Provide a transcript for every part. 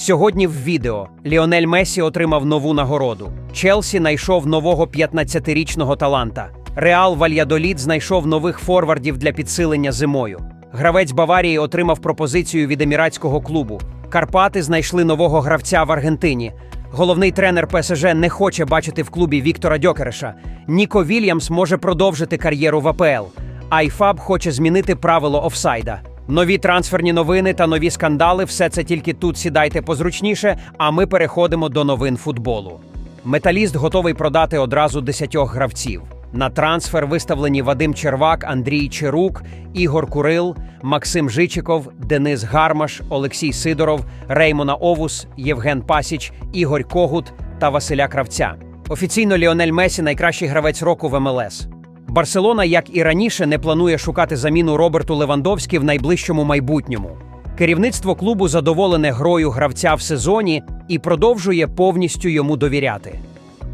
Сьогодні в відео Ліонель Месі отримав нову нагороду. Челсі знайшов нового 15-річного таланта. Реал Вальядоліт знайшов нових форвардів для підсилення зимою. Гравець Баварії отримав пропозицію від еміратського клубу. Карпати знайшли нового гравця в Аргентині. Головний тренер ПСЖ не хоче бачити в клубі Віктора Дьокереша. Ніко Вільямс може продовжити кар'єру в АПЛ. Айфаб хоче змінити правило офсайда. Нові трансферні новини та нові скандали все це тільки тут сідайте позручніше, а ми переходимо до новин футболу. Металіст готовий продати одразу десятьох гравців. На трансфер виставлені Вадим Червак, Андрій Чирук, Ігор Курил, Максим Жичиков, Денис Гармаш, Олексій Сидоров, Реймона Овус, Євген Пасіч, Ігор Когут та Василя Кравця. Офіційно Ліонель Месі найкращий гравець року в МЛС. Барселона, як і раніше, не планує шукати заміну Роберту Левандовські в найближчому майбутньому. Керівництво клубу задоволене грою гравця в сезоні і продовжує повністю йому довіряти.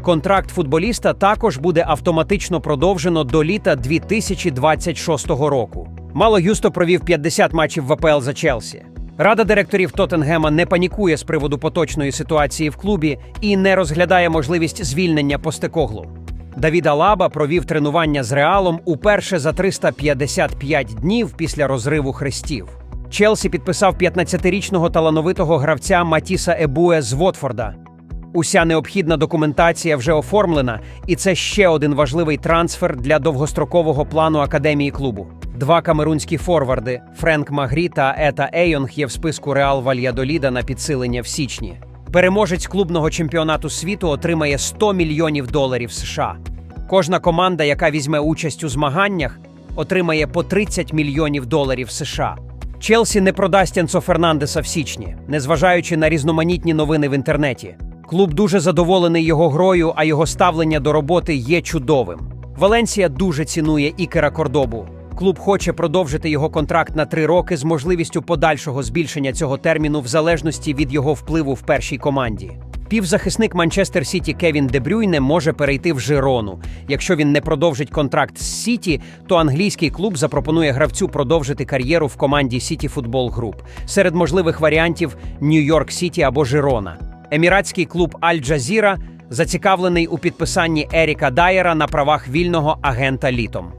Контракт футболіста також буде автоматично продовжено до літа 2026 року. Мало Юсто провів 50 матчів в АПЛ за Челсі. Рада директорів Тоттенгема не панікує з приводу поточної ситуації в клубі і не розглядає можливість звільнення Постекоглу. Давід Алаба провів тренування з Реалом уперше за 355 днів після розриву хрестів. Челсі підписав 15-річного талановитого гравця Матіса Ебуе з Вотфорда. Уся необхідна документація вже оформлена, і це ще один важливий трансфер для довгострокового плану академії клубу. Два камерунські форварди Френк Магрі та Ета Ейонг є в списку Реал Вальядоліда на підсилення в січні. Переможець клубного чемпіонату світу отримає 100 мільйонів доларів США. Кожна команда, яка візьме участь у змаганнях, отримає по 30 мільйонів доларів США. Челсі не продасть Енцо Фернандеса в січні, незважаючи на різноманітні новини в інтернеті. Клуб дуже задоволений його грою, а його ставлення до роботи є чудовим. Валенсія дуже цінує Ікера Кордобу. Клуб хоче продовжити його контракт на три роки з можливістю подальшого збільшення цього терміну в залежності від його впливу в першій команді. Півзахисник Манчестер Сіті Кевін Дебрюйне може перейти в Жирону. Якщо він не продовжить контракт з Сіті, то англійський клуб запропонує гравцю продовжити кар'єру в команді Сіті Футбол Груп. Серед можливих варіантів Нью-Йорк Сіті або Жирона. Еміратський клуб Аль Джазіра зацікавлений у підписанні Еріка Дайера на правах вільного агента літом.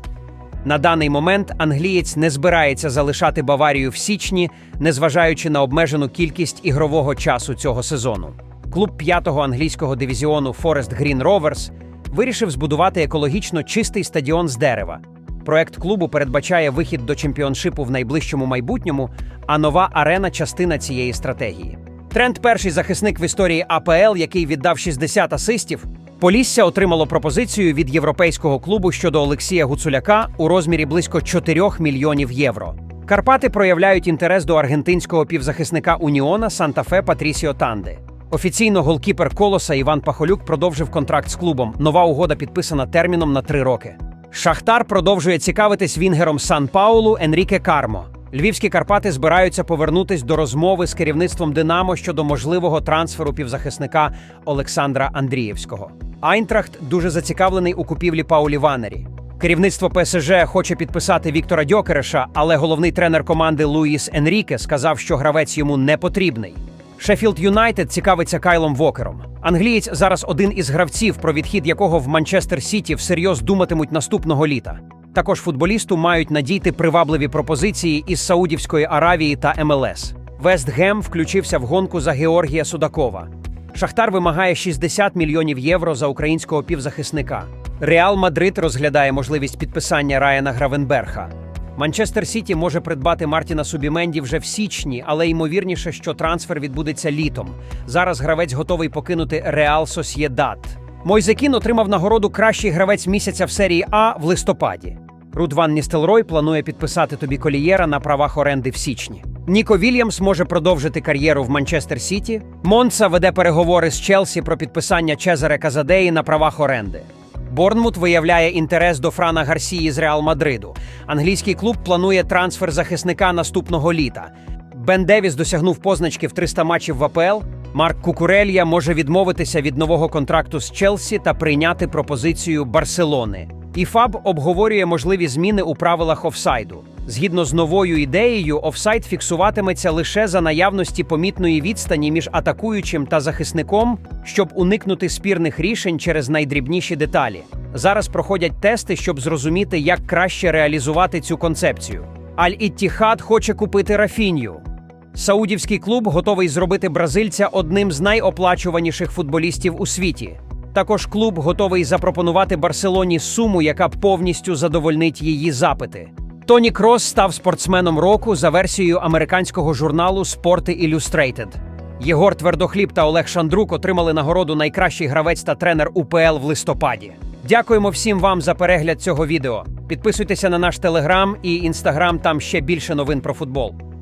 На даний момент англієць не збирається залишати Баварію в січні, незважаючи на обмежену кількість ігрового часу цього сезону. Клуб п'ятого англійського дивізіону Forest Green Rovers вирішив збудувати екологічно чистий стадіон з дерева. Проект клубу передбачає вихід до чемпіоншипу в найближчому майбутньому, а нова арена частина цієї стратегії. Тренд перший захисник в історії АПЛ, який віддав 60 асистів. Полісся отримало пропозицію від європейського клубу щодо Олексія Гуцуляка у розмірі близько 4 мільйонів євро. Карпати проявляють інтерес до аргентинського півзахисника Уніона Санта-Фе Патрісіо Танде. Офіційно голкіпер Колоса Іван Пахолюк продовжив контракт з клубом. Нова угода підписана терміном на три роки. Шахтар продовжує цікавитись вінгером Сан Паулу Енріке Кармо. Львівські Карпати збираються повернутись до розмови з керівництвом Динамо щодо можливого трансферу півзахисника Олександра Андрієвського. Айнтрахт дуже зацікавлений у купівлі Паулі Ванері. Керівництво ПСЖ хоче підписати Віктора Дьокереша, але головний тренер команди Луїс Енріке сказав, що гравець йому не потрібний. Шеффілд Юнайтед цікавиться Кайлом Вокером. Англієць зараз один із гравців, про відхід якого в Манчестер Сіті всерйоз думатимуть наступного літа. Також футболісту мають надійти привабливі пропозиції із Саудівської Аравії та МЛС. Вест Гем включився в гонку за Георгія Судакова. Шахтар вимагає 60 мільйонів євро за українського півзахисника. Реал Мадрид розглядає можливість підписання Райана Гравенберха. Манчестер Сіті може придбати Мартіна Субіменді вже в січні, але ймовірніше, що трансфер відбудеться літом. Зараз гравець готовий покинути Реал Сосєдат. Мойзекін отримав нагороду Кращий гравець місяця в серії А в листопаді. Руд Ван Ністелрой планує підписати тобі колієра на правах оренди в січні. Ніко Вільямс може продовжити кар'єру в Манчестер Сіті. Монца веде переговори з Челсі про підписання Чезаре Казадеї на правах оренди. Борнмут виявляє інтерес до Франа Гарсії з Реал Мадриду. Англійський клуб планує трансфер захисника наступного літа. Бен Девіс досягнув позначки в 300 матчів в АПЛ. Марк Кукурелья може відмовитися від нового контракту з Челсі та прийняти пропозицію Барселони. І ФАБ обговорює можливі зміни у правилах офсайду. Згідно з новою ідеєю, офсайд фіксуватиметься лише за наявності помітної відстані між атакуючим та захисником, щоб уникнути спірних рішень через найдрібніші деталі. Зараз проходять тести, щоб зрозуміти, як краще реалізувати цю концепцію. Аль-Іттіхад хоче купити Рафінью. Саудівський клуб готовий зробити бразильця одним з найоплачуваніших футболістів у світі. Також клуб готовий запропонувати Барселоні суму, яка повністю задовольнить її запити. Тоні Крос став спортсменом року за версією американського журналу Спорти Illustrated. Єгор Твердохліб та Олег Шандрук отримали нагороду Найкращий гравець та тренер УПЛ в листопаді. Дякуємо всім вам за перегляд цього відео. Підписуйтеся на наш телеграм і інстаграм, там ще більше новин про футбол.